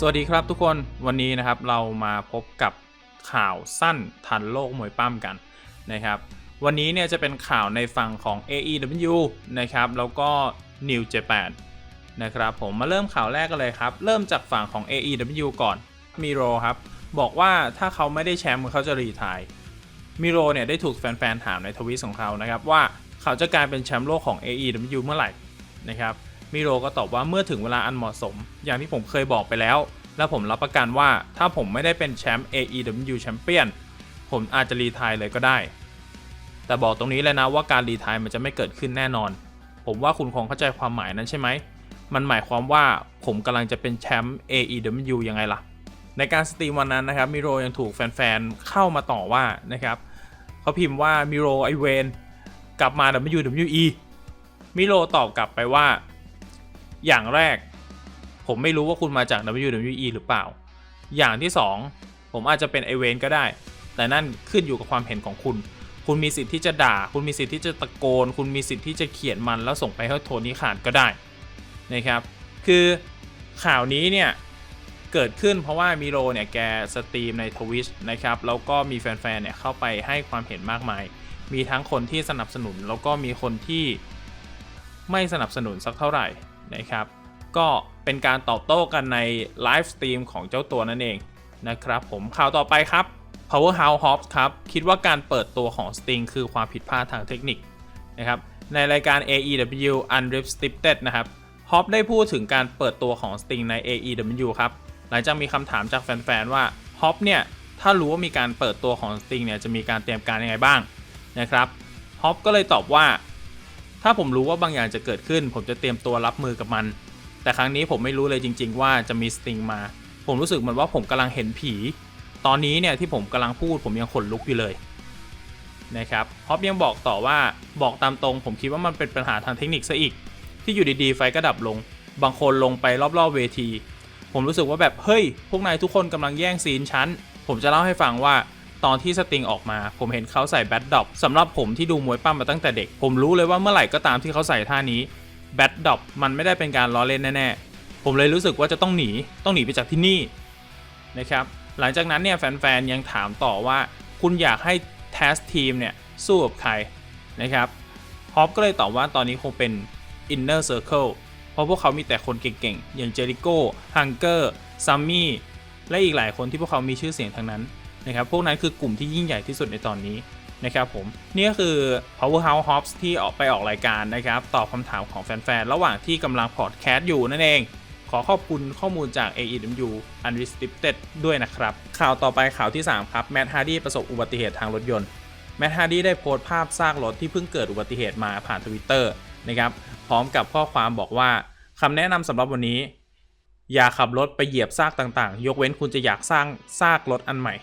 สวัสดีครับทุกคนวันนี้นะครับเรามาพบกับข่าวสั้นทันโลกมวยปั้มกันนะครับวันนี้เนี่ยจะเป็นข่าวในฝั่งของ AEW นะครับแล้วก็ New Japan นะครับผมมาเริ่มข่าวแรกกันเลยครับ เริ่มจากฝั่งของ AEW ก่อนมิโรครับบอกว่าถ้าเขาไม่ได้แชมป์เขาจะรีทายมิโรเนี่ยได้ถูกแฟนๆถามในทวิตของเขานะครับว่าเขาจะกลายเป็นแชมป์โลกของ AEW เมื่อไหร่นะครับมิโรก็ตอบว่าเมื่อถึงเวลาอันเหมาะสม อย่างที่ผมเคยบอกไปแล้ว และผมรับประกันว่าถ้าผมไม่ได้เป็นแชมป์ AEW แชมเปี้ยนผมอาจจะรีทายเลยก็ได้ แต่บอกตรงนี้เลยนะว่าการรีทายมันจะไม่เกิดขึ้นแน่นอน ผมว่าคุณคงเข้าใจความหมายนั้นใช่ไหม มันหมายความว่าผมกำลังจะเป็นแชมป์ AEW ยังไงล่ะ ในการสตรีมวันนั้นนะครับมิโรยังถูกแฟนๆ เข้ามาต่อว่านะครับเขาพิมพ์ว่ามิโรไอเวนกลับมา WWE มิโรตอบกลับไปว่า อย่างแรก ผมไม่รู้ว่าคุณมาจาก WWE หรือเปล่า อย่างที่ 2 ผมอาจจะเป็นไอเวนก็ได้ แต่นั่นขึ้นอยู่กับความเห็นของคุณ คุณมีสิทธิ์ที่จะด่า คุณมีสิทธิ์ที่จะตะโกน คุณมีสิทธิ์ที่จะเขียนมันแล้วส่งไปให้โทนี่ขานก็ได้นะครับ คือข่าวนี้เนี่ยเกิดขึ้นเพราะว่ามิโรเนี่ยแกสตรีมในทวิชนะครับ แล้วก็มีแฟนๆเนี่ยเข้าไปให้ความเห็นมากมาย มีทั้งคนที่สนับสนุนแล้วก็มีคนที่ไม่สนับสนุนสักเท่าไหร่นะครับ ก็เป็นการตอบโต้กันในไลฟ์สตรีมของเจ้าตัวนั่นเองนะครับผมข่าวต่อไปครับ Powerhouse Hobbs ครับคิดว่าการเปิดตัวของ Sting คือความผิดพลาดทางเทคนิคนะครับในรายการ AEW Unrestricted นะครับฮอปได้พูดถึงการเปิดตัวของ Sting ใน AEW ครับหลังจากมีคำถามจากแฟนๆว่าฮอปเนี่ยถ้ารู้ว่ามีการเปิดตัวของ Sting เนี่ยจะมีการเตรียมการยังไงบ้างนะครับฮอปก็เลยตอบว่า ถ้าผมรู้ว่าบางอย่างจะเกิดขึ้น ผมจะเตรียมตัวรับมือกับมัน แต่ครั้งนี้ผมไม่รู้เลยจริง ๆ ว่าจะมี Sting มา ผมรู้สึกเหมือนว่าผมกำลังเห็นผี ตอนนี้เนี่ยที่ผมกำลังพูดผมยังขนลุกอยู่เลยนะครับฮอปยังบอกต่อว่าบอกตามตรง ผมคิดว่ามันเป็นปัญหาทางเทคนิคซะอีก ที่อยู่ดีๆ ไฟก็ดับลง บางคนลงไปรอบๆเวที ผมรู้สึกว่าแบบเฮ้ย พวกนายทุกคนกำลังแย่งซีนฉันผมจะเล่าให้ฟังว่าตอนที่สติงออกมา ผมเห็นเขาใส่แบทดอปสำหรับผมที่ดูมวยปั้มมาตั้งแต่เด็ก ผมรู้เลยว่าเมื่อไหร่ก็ตามที่เขาใส่ท่านี้ แบทดอปมันไม่ได้เป็นการล้อเล่นแน่ๆ ผมเลยรู้สึกว่าจะต้องหนีต้องหนีไปจากที่นี่นะครับหลังจากนั้นเนี่ยแฟนๆยังถามต่อว่าคุณอยากให้แทสทีมเนี่ยสู้กับใครนะครับฮอปก็เลยตอบว่าตอนนี้คงเป็น Inner Circle เพราะพวกเขามีแต่คนเก่งๆ อย่างเจริโก้ฮังเกอร์ซัมมี่และอีกหลายคนที่พวกเขามีชื่อเสียงทั้งนั้นนะครับพวกนั้นคือกลุ่มที่ยิ่งใหญ่ที่สุดในตอนนี้ นะครับผมนี่ก็คือ Powerhouse Hops ที่ออกไปออกรายการนะครับ ตอบคำถามของแฟนๆ ระหว่างที่กำลังพอดแคสต์อยู่นั่นเอง ขอขอบคุณข้อมูลจาก AEW Unrestricted ด้วยนะครับ ข่าวต่อไปข่าวที่ 3 ครับ แมตต์ฮาร์ดีประสบอุบัติเหตุทางรถยนต์ แมตต์ฮาร์ดีได้โพสต์ภาพซากรถที่เพิ่งเกิดอุบัติเหตุมาผ่านทวิตเตอร์นะครับพร้อมกับข้อความบอกว่าคำแนะนำสำหรับวันนี้ อย่าขับรถไปเหยียบซากต่างๆ ยกเว้นคุณจะอยากสร้างซากรถอันใหม่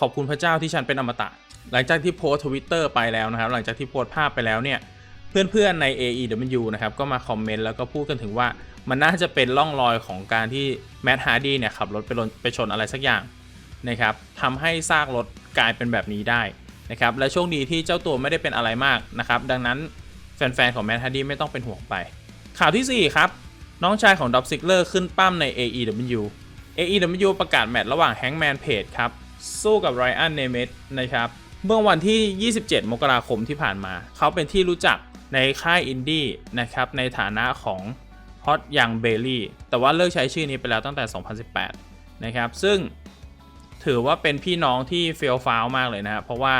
ขอบคุณพระเจ้าที่ฉันเป็นอมตะ หลังจากที่โพสทวิตเตอร์ไปแล้วนะครับ หลังจากที่โพสภาพไปแล้วเนี่ย เพื่อนๆใน AEW นะครับ ก็มาคอมเมนต์แล้วก็พูดกันถึงว่า มันน่าจะเป็นร่องรอยของการที่แมตต์ฮาร์ดี้เนี่ยขับรถไปไปชนอะไรสักอย่างนะครับทำให้ซากรถกลายเป็นแบบนี้ได้นะครับ และโชคดีที่เจ้าตัวไม่ได้เป็นอะไรมากนะครับ ดังนั้นแฟนๆของแมตต์ฮาร์ดี้ไม่ต้องเป็นห่วงไป ข่าวทีสี่4 ครับ น้องชายของด็อบซิกเลอร์ขึ้นปั้มใน AEW AEW ประกาศแมตช์ระหว่างแฮงแมนเพจครับ สู้กับไรอันเนเมตนะครับ เมื่อวันที่ 27 มกราคมที่ผ่านมา เขาเป็นที่รู้จักในค่ายอินดี้นะครับ ในฐานะของฮอตยังเบลลี่แต่ว่าเลิกใช้ชื่อนี้ไปแล้วตั้งแต่ 2018 นะครับ ซึ่งถือว่าเป็นพี่น้องที่เฟลฟาวมากเลยนะเพราะว่า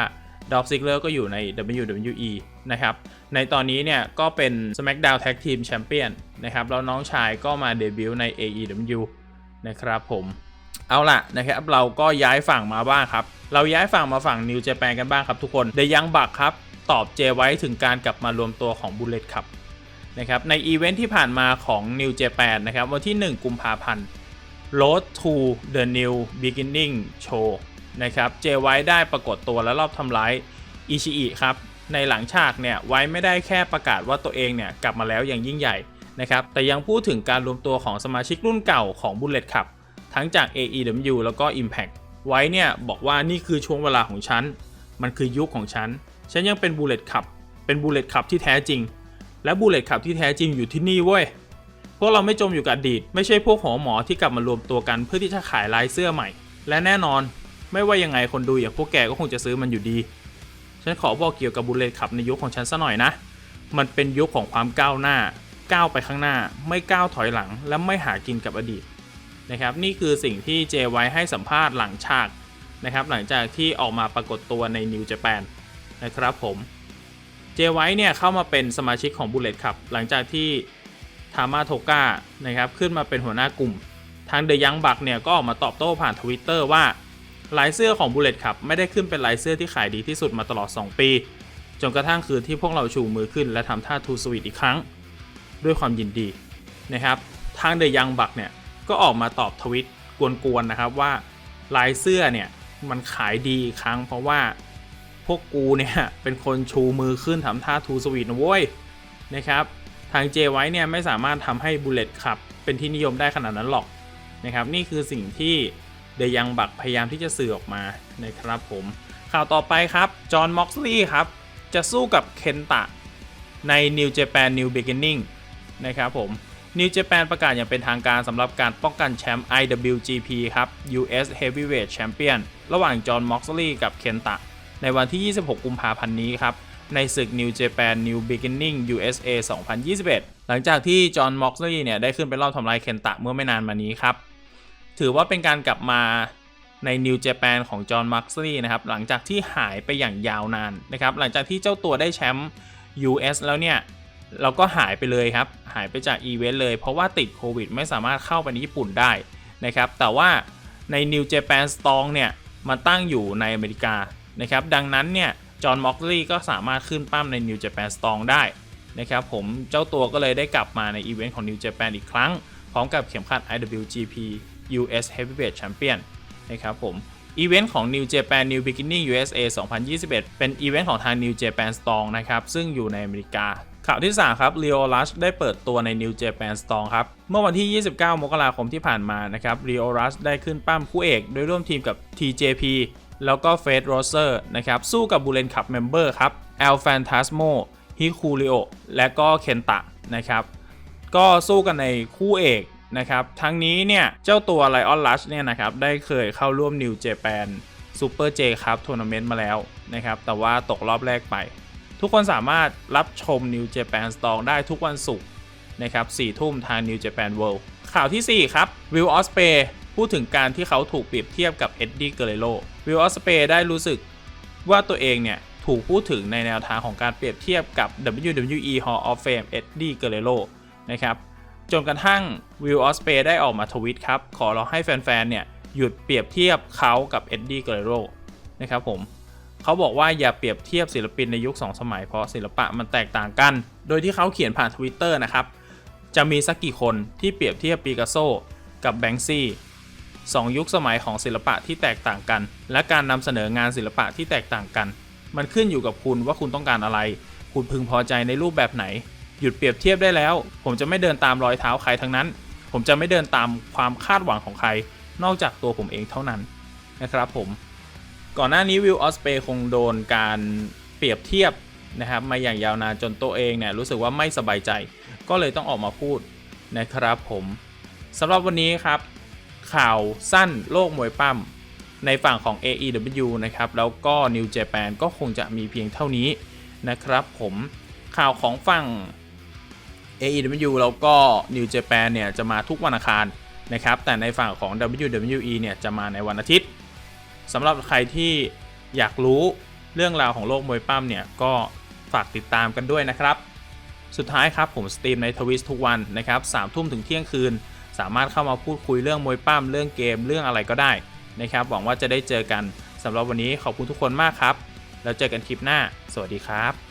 ดอ g ซิกเลอร์ก็อยู่ใน WWE นะครับ ในตอนนี้เนี่ยก็เป็น SmackDown Tag Team Champion นะครับ แล้วน้องชายก็มาเดบิวต์ใน AEW นะครับผม เอาล่ะนะครับเราก็ย้ายฝั่งมาบ้างครับ เราย้ายฝั่งมาฝั่งนิวเจแปนกันบ้างครับทุกคนเดยังบักครับตอบเจไว้ถึงการกลับมารวมตัวของบุลเลตครับนะครับในอีเวนท์ที่ผ่านมาของ New Japan นะครับวันที่ 1 กุมภาพันธ์ Road to the New Beginning Show นะครับเจไว้ได้ปรากฏตัวและรอบทำร้ายอิชิอิครับในหลังฉากเนี่ยไว้ไม่ได้แค่ประกาศว่าตัวเองเนี่ยกลับมาแล้วอย่างยิ่งใหญ่นะครับแต่ยังพูดถึงการรวมตัวของสมาชิกรุ่นเก่าของ Bullet Club ทั้งจาก AEW แล้วก็ Impact ไว้เนี่ยบอกว่านี่คือช่วงเวลาของฉัน มันคือยุคของฉัน ฉันยังเป็น Bullet Club เป็น Bullet Club ที่แท้จริง และ Bullet Club ที่แท้จริงอยู่ที่นี่เว้ย พวกเราไม่จมอยู่กับอดีต ไม่ใช่พวกหัวหมอที่กลับมารวมตัวกันเพื่อที่จะขายลายเสื้อใหม่ และแน่นอน ไม่ว่ายังไงคนดูอย่างพวกแกก็คงจะซื้อมันอยู่ดี ฉันขอบอกเกี่ยวกับบุลเลตขับในยุคของฉันซะหน่อยนะ มันเป็นยุคของความก้าวหน้า ก้าวไปข้างหน้า ไม่ก้าวถอยหลัง และไม่หากินกับอดีต นะครับนี่คือสิ่งที่เจไว้ให้สัมภาษณ์หลังฉากนะครับหลังจากที่ออกมาปรากฏตัวในนิวเจแปนนะครับผมเจไว้เนี่ยเข้ามาเป็นสมาชิกของบุลเลตขับหลังจากที่ทามาโทก้านะครับขึ้นมาเป็นหัวหน้ากลุ่ม ทางเดยังบักเนี่ยก็ออกมาตอบโต้ผ่านทวิตเตอร์ว่าลายเสื้อของบุลเลตขับไม่ได้ขึ้นเป็นลายเสื้อที่ขายดีที่สุดมาตลอด 2 ปี จนกระทั่งคืนที่พวกเราชูมือขึ้น และทำท่าทูสวีทอีกครั้ง ด้วยความยินดีนะครับทางเดยังบักเนี่ย ก็ออกมาตอบทวิตกวนๆนะครับว่าลายเสื้อเนี่ยมันขายดีครั้งเพราะว่าพวกกูเนี่ยเป็นคนชูมือขึ้นทำท่าทูสวีทนะเว้ยนะครับทางเจไว้เนี่ยไม่สามารถทำให้บุลเลตขับเป็นที่นิยมได้ขนาดนั้นหรอกนะครับนี่คือสิ่งที่เดยังบักพยายามที่จะสื่อออกมานะครับผมข่าวต่อไปครับ จอห์นม็อกซ์ลีย์ครับ จะสู้กับเคนตะใน New Japan New Beginning นะครับผม New Japan ประกาศอย่างเป็นทางการสำหรับการป้องกันแชมป์ IWGP ครับ US Heavyweight Champion ระหว่างจอห์นม็อกซ์ลีย์กับเคนตะ ในวันที่ 26 กุมภาพันธ์นี้ครับ ในศึก New Japan New Beginning USA 2021 หลังจากที่จอห์นม็อกซ์ลีย์เนี่ยได้ขึ้นไปรอบทำลายเคนตะเมื่อไม่นานมานี้ครับ ถือว่าเป็นการกลับมาใน New Japan ของจอห์นมักซ์ลีย์นะครับ หลังจากที่หายไปอย่างยาวนานนะครับ หลังจากที่เจ้าตัวได้แชมป์ US แล้วเนี่ย เราก็หายไปเลยครับ หายไปจากอีเวนต์เลย เพราะว่าติดโควิดไม่สามารถเข้าไปในญี่ปุ่นได้นะครับ แต่ว่าใน New Japan Strong เนี่ยมันตั้งอยู่ในอเมริกานะครับ ดังนั้นเนี่ยจอห์น ม็อกลีย์ก็สามารถขึ้นปั้มใน New Japan Strong ได้นะครับผมเจ้าตัวก็เลยได้กลับมาในอีเวนต์ของ New Japan อีกครั้ง พร้อมกับเข็มขัด IWGP US Heavyweight Champion นะครับผมอีเวนต์ของ New Japan New Beginning USA 2021 เป็นอีเวนต์ของทาง New Japan Strong นะครับ ซึ่งอยู่ในอเมริกา ข่าวที่ 3 ครับ Leo Rush ได้เปิดตัวใน New Japan Strong ครับ เมื่อวันที่ 29 มกราคมที่ผ่านมานะครับ Leo Rush ได้ขึ้นปั้มคู่เอก โดยร่วมทีมกับ TJP แล้วก็ Fate Roser นะครับ สู้กับบูเลนคับเมมเบอร์ครับ El Fantasmo Hikurio และก็เคนตะนะครับ ก็สู้กันในคู่เอกนะครับ ทั้งนี้เนี่ย เจ้าตัวไลออนลัชเนี่ยนะครับ ได้เคยเข้าร่วม New Japan Super J Cup Tournament มาแล้วนะครับ แต่ว่าตกรอบแรกไป ทุกคนสามารถรับชม New Japan Strong ได้ทุกวันศุกร์นะครับ4ทุ่มทาง New Japan World ข่าวทีสี่4 ครับ Will Osprey พูดถึงการที่เขาถูกเปรียบเทียบกับ Eddie Guerrero Will Osprey ได้รู้สึกว่าตัวเองเนี่ยถูกพูดถึงในแนวทางของการเปรียบเทียบกับ WWE Hall of Fame Eddie Guerrero นะครับจนกระทั่งวิลออสเปได้ออกมาทวิตครับ ขอร้องให้แฟนๆเนี่ยหยุดเปรียบเทียบเขากับเอ็ดดี้เกเรโรนะครับผม เขาบอกว่าอย่าเปรียบเทียบศิลปินในยุค 2 สมัยเพราะศิลปะมันแตกต่างกัน โดยที่เขาเขียนผ่านทวิตเตอร์นะครับ จะมีสักกี่คนที่เปรียบเทียบปิกัสโซกับแบงซี่สองยุคสมัยของศิลปะที่แตกต่างกัน และการนำเสนองานศิลปะที่แตกต่างกัน มันขึ้นอยู่กับคุณว่าคุณต้องการอะไร คุณพึงพอใจในรูปแบบไหน หยุดเปรียบเทียบได้แล้ว ผมจะไม่เดินตามรอยเท้าใครทั้งนั้น ผมจะไม่เดินตามความคาดหวังของใคร นอกจากตัวผมเองเท่านั้นนะครับผม ก่อนหน้านี้วิลออสเปย์คงโดนการเปรียบเทียบนะครับมาอย่างยาวนานจนตัวเองเนี่ยรู้สึกว่าไม่สบายใจ ก็เลยต้องออกมาพูดนะครับผมสำหรับวันนี้ครับ ข่าวสั้นโลกมวยปั้มในฝั่งของ AEW นะครับ แล้วก็ New Japan ก็คงจะมีเพียงเท่านี้นะครับผมข่าวของฝั่ง AEW แล้วก็ New Japan เนี่ยจะมาทุกวันอังคารนะครับ แต่ในฝั่งของ WWE เนี่ยจะมาในวันอาทิตย์ สำหรับใครที่อยากรู้เรื่องราวของโลกมวยปั้มเนี่ยก็ฝากติดตามกันด้วยนะครับ สุดท้ายครับผมสตรีมในทวิสทุกวันนะครับสามทุ่มถึงเที่ยงคืน สามารถเข้ามาพูดคุยเรื่องมวยปั้มเรื่องเกมเรื่องอะไรก็ได้นะครับหวังว่าจะได้เจอกันสำหรับวันนี้ขอบคุณทุกคนมากครับ แล้วเจอกันคลิปหน้า สวัสดีครับ